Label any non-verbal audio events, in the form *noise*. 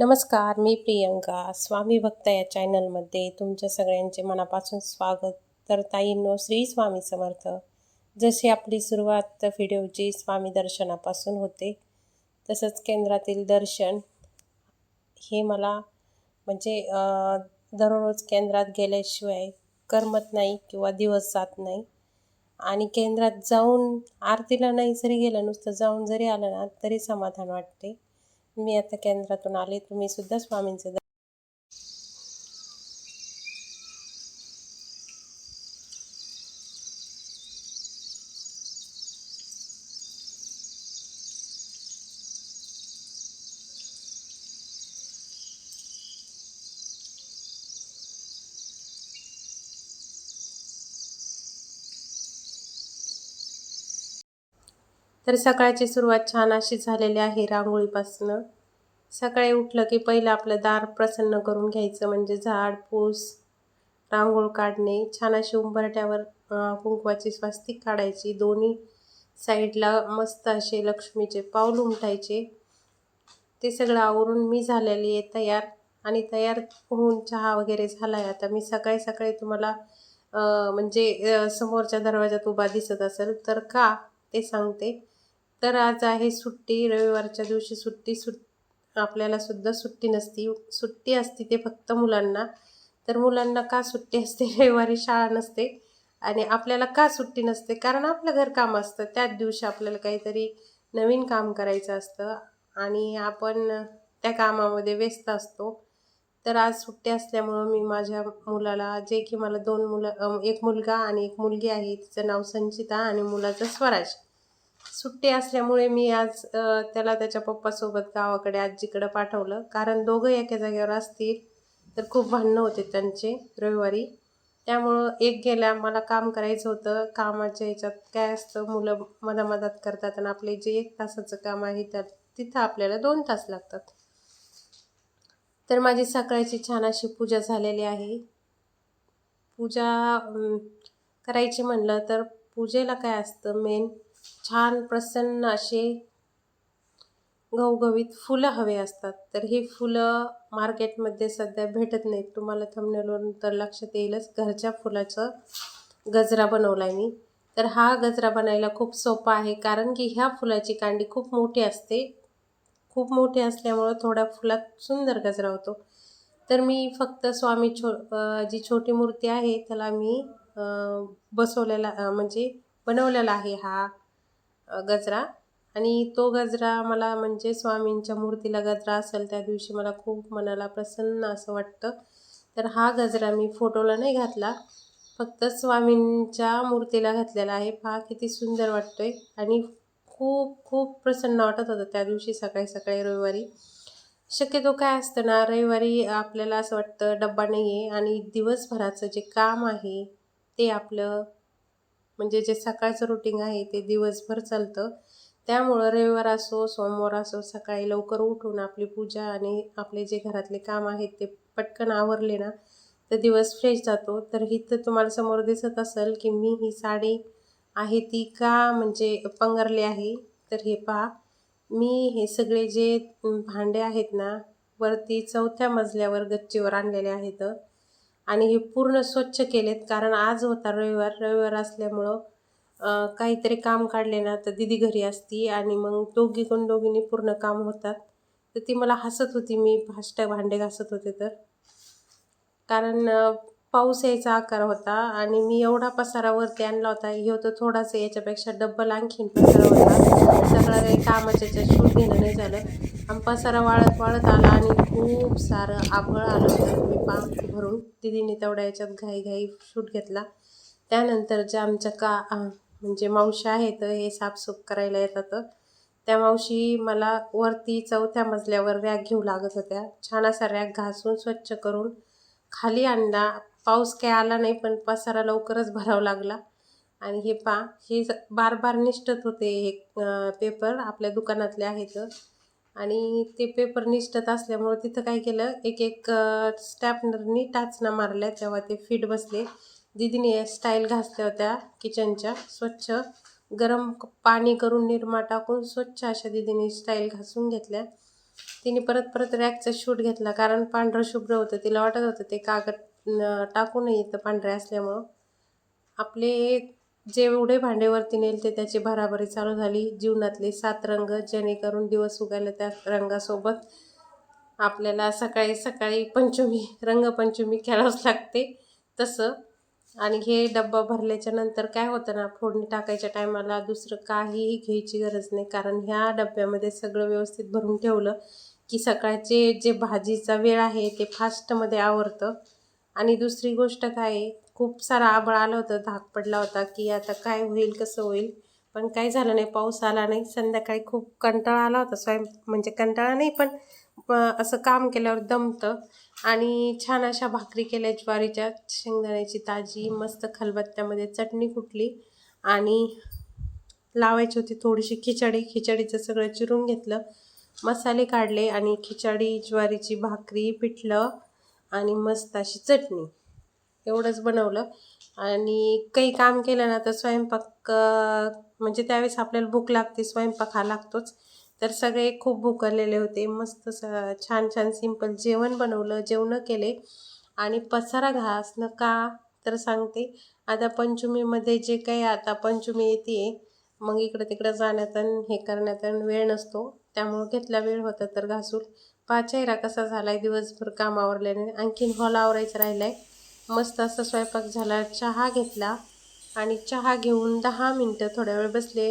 नमस्कार मी प्रियंका. स्वामी भक्त या चॅनलमध्ये तुमच्या सगळ्यांचे मनापासून स्वागत तर ताईंनो श्री स्वामी समर्थ. जशी आपली सुरुवात व्हिडिओची स्वामी दर्शनापासून होते तसंच केंद्रातील दर्शन हे मला म्हणजे दररोज केंद्रात गेल्याशिवाय करमत नाही किंवा दिवस जात नाही. आणि केंद्रात जाऊन आरतीला नाही जरी गेलं नुसतं जाऊन जरी आलं ना तरी समाधान वाटते. मी आता केंद्रातून आले तुम्ही सुद्धा स्वामींचे तर सकाळची सुरुवात छान अशी झालेली आहे रांगोळीपासनं. सकाळी उठलं की पहिलं आपलं दार प्रसन्न करून घ्यायचं म्हणजे झाड पूस रांगोळ काढणे छान अशी उंबरट्यावर कुंकवाची स्वास्तिक काढायची. दोन्ही साईडला मस्त असे लक्ष्मीचे पाऊल उमटायचे. ते सगळं आवरून मी झालेली आहे तयार आणि तयार होऊन चहा वगैरे झाला आहे आता मी सकाळी सकाळी तुम्हाला म्हणजे समोरच्या दरवाजात उभा दिसत असेल तर का ते सांगते. तर आज आहे सुट्टी रविवारच्या दिवशी सुट्टी सुट आपल्याला सुद्धा सुट्टी नसती. सुट्टी असती ते फक्त मुलांना. तर मुलांना का सुट्टी असते? *laughs* रविवारी शाळा नसते. आणि आपल्याला का सुट्टी नसते? कारण आपलं घरकाम असतं. त्याच दिवशी आपल्याला काहीतरी नवीन काम करायचं असतं. आणि आपण त्या कामामध्ये व्यस्त असतो. तर आज सुट्टी असल्यामुळं मी माझ्या मुलाला जे की मला दोन मुलं एक मुलगा आणि एक मुलगी आहे तिचं नाव संचिता आणि मुलाचं स्वराज. सुट्टी असल्यामुळे मी आज त्याला त्याच्या पप्पासोबत गावाकडे आजीकडं पाठवलं. कारण दोघं एका जागेवर असतील तर खूप भांडणं होते त्यांचे रविवारी. त्यामुळं एक गेल्या मला काम करायचं होतं. कामाच्या ह्याच्यात काय असतं मुलं मला मदत करतात आणि आपले जे एक तासाचं काम आहे त्यात तिथं आपल्याला दोन तास लागतात. तर माझी सकाळची छान अशी पूजा झालेली आहे. पूजा करायची म्हणलं तर पूजेला काय असतं मेन छान प्रसन्न असे घवघवीत फुलं हवे असतात. तर ही फुलं मार्केटमध्ये सध्या भेटत नाहीत. तुम्हाला थंबनेलवरून तर लक्षात येईलच. घरच्या फुलाचं गजरा बनवला आहे मी. तर हा गजरा बनायला खूप सोपा आहे कारण की ह्या फुलाची कांडी खूप मोठी असते. खूप मोठी असल्यामुळं थोड्या फुलात सुंदर गजरा होतो. तर मी फक्त स्वामी छो जी छोटी मूर्ती आहे त्याला मी बसवलेला म्हणजे बनवलेला आहे हा गजरा. आणि तो गजरा मला म्हणजे स्वामींच्या मूर्तीला गजरा असेल त्या दिवशी मला खूप मनाला प्रसन्न असं वाटतं. तर हा गजरा मी फोटोला नाही घातला. फक्त स्वामींच्या मूर्तीला घातलेला आहे. पहा किती सुंदर वाटतोय. आणि खूप खूप प्रसन्न वाटत होतं त्या दिवशी सकाळी सकाळी रविवारी. शक्यतो काय असतं ना रविवारी आपल्याला असं वाटतं डब्बा नाही आहे आणि दिवसभराचं जे काम आहे ते आपलं म्हणजे जे सकाळचं रुटीन आहे ते दिवसभर चालतं. त्यामुळं रविवार असो सोमवार असो सकाळी लवकर उठून आपली पूजा आणि आपले जे घरातले काम आहेत ते पटकन आवरले ना तर दिवस फ्रेश जातो. तर इथं तुम्हाला समोर दिसत असेल की मी ही साडी आहे ती का म्हणजे पंगरली आहे? तर हे पहा मी हे सगळे जे भांडे आहेत ना वरती चौथ्या मजल्यावर गच्चीवर आणलेले आहेत. आणि हे पूर्ण स्वच्छ केलेत. कारण आज होता रविवार. रविवार असल्यामुळं काहीतरी काम काढले ना तर दिदी घरी असती आणि मग दोघी कोण दोघींनी पूर्ण काम होतात. तर ती मला हसत होती. मी फास्ट भांडे घासत होते तर. कारण पाऊस यायचा आकार होता आणि मी एवढा पसारावरती आणला होता. हे होतं थोडासा याच्यापेक्षा डब्बल आणखीन पसारा होता. सगळं काही कामाच्या याच्यात घेणं नाही झालं. आंबा सारा वाळत वाळत आला आणि खूप सारं आभळ आलं होतं. मी पाम भरून दिदीने तेवढ्या याच्यात घाई घाई शूट घेतला. त्यानंतर जे आमच्या का म्हणजे मावशी आहेत हे साफसूफ करायला येतात. त्या मावशी मला वरती चौथ्या मजल्यावर रॅक घेऊ लागत होत्या. छान असा रॅक घासून स्वच्छ करून खाली आणला. पाऊस काय आला नाही पण पसारा लवकरच भरावा लागला. आणि हे पा हे स- बार बार निष्ठत होते हे पेपर आपल्या दुकानातले आहेत. आणि ते पेपर निष्ठत असल्यामुळं तिथं काय केलं एक एक स्टॅपनरनी टाचणा मारल्या. तेव्हा ते फिट बसले. दिदीने स्टाईल घासल्या होत्या किचनच्या. स्वच्छ गरम पाणी करून निरमा टाकून स्वच्छ अशा दिदीने स्टाईल घासून घेतल्या. तिने परत परत रॅकचा शूट घेतला. कारण पांढरं शुभ्र होतं. तिला वाटत होतं ते कागद टाकू नये इथं पांढरे असल्यामुळं. आपले जेवढे भांडेवरती नेल ते त्याची भराभरी चालू झाली. जीवनातले सात रंग जेणेकरून दिवस उगायला त्या रंगासोबत आपल्याला सकाळी सकाळी पंचमी रंगपंचमी खेळावंच लागते. तसं. आणि हे डब्बा भरल्याच्या नंतर काय होतं ना फोडणी टाकायच्या टायमाला दुसरं काहीही घ्यायची गरज नाही. कारण ह्या डब्यामध्ये सगळं व्यवस्थित भरून ठेवलं की सकाळचे जे भाजीचा वेळ आहे ते फास्टमध्ये आवरतं. आणि दुसरी गोष्ट काय आहे खूप सारा आबळ आलं होतं धाक पडला होता की आता काय होईल कसं होईल. पण काही झालं नाही पाऊस आला नाही. संध्याकाळी खूप कंटाळा आला होता स्वयं म्हणजे कंटाळा नाही पण असं काम केल्यावर दमतं. आणि छान अशा भाकरी केल्या ज्वारीच्या शेंगदाण्याची ताजी मस्त खलबत्त्यामध्ये चटणी कुटली आणि लावायची होती थोडीशी खिचडी खिचडीचं सगळं चिरून घेतलं. मसाले काढले आणि खिचडी ज्वारीची भाकरी पिठलं आणि मस्त अशी चटणी. एवढंच बनवलं. आणि काही काम केलं ना तर स्वयंपाक म्हणजे त्यावेळेस आपल्याला भूक लागते स्वयंपाक हा लागतोच. तर सगळे खूप भुकलेले होते. मस्त स छान छान सिंपल जेवण बनवलं जेवणं केले. आणि पसारा घासणं का? तर सांगते. आता पंचमीमध्ये जे काही आता पंचमी येते मग इकडं तिकडं जाण्यात आणि हे करण्यात वेळ नसतो. त्यामुळं घेतला वेळ होता तर घासून. पाचेरा कसा झाला आहे दिवसभर काम आवरल्याने आणखीन हॉल आवरायचं राहिला आहे मस्त असा स्वयंपाक झाला चहा घेतला आणि चहा घेऊन दहा मिनटं थोड्या वेळ बसले.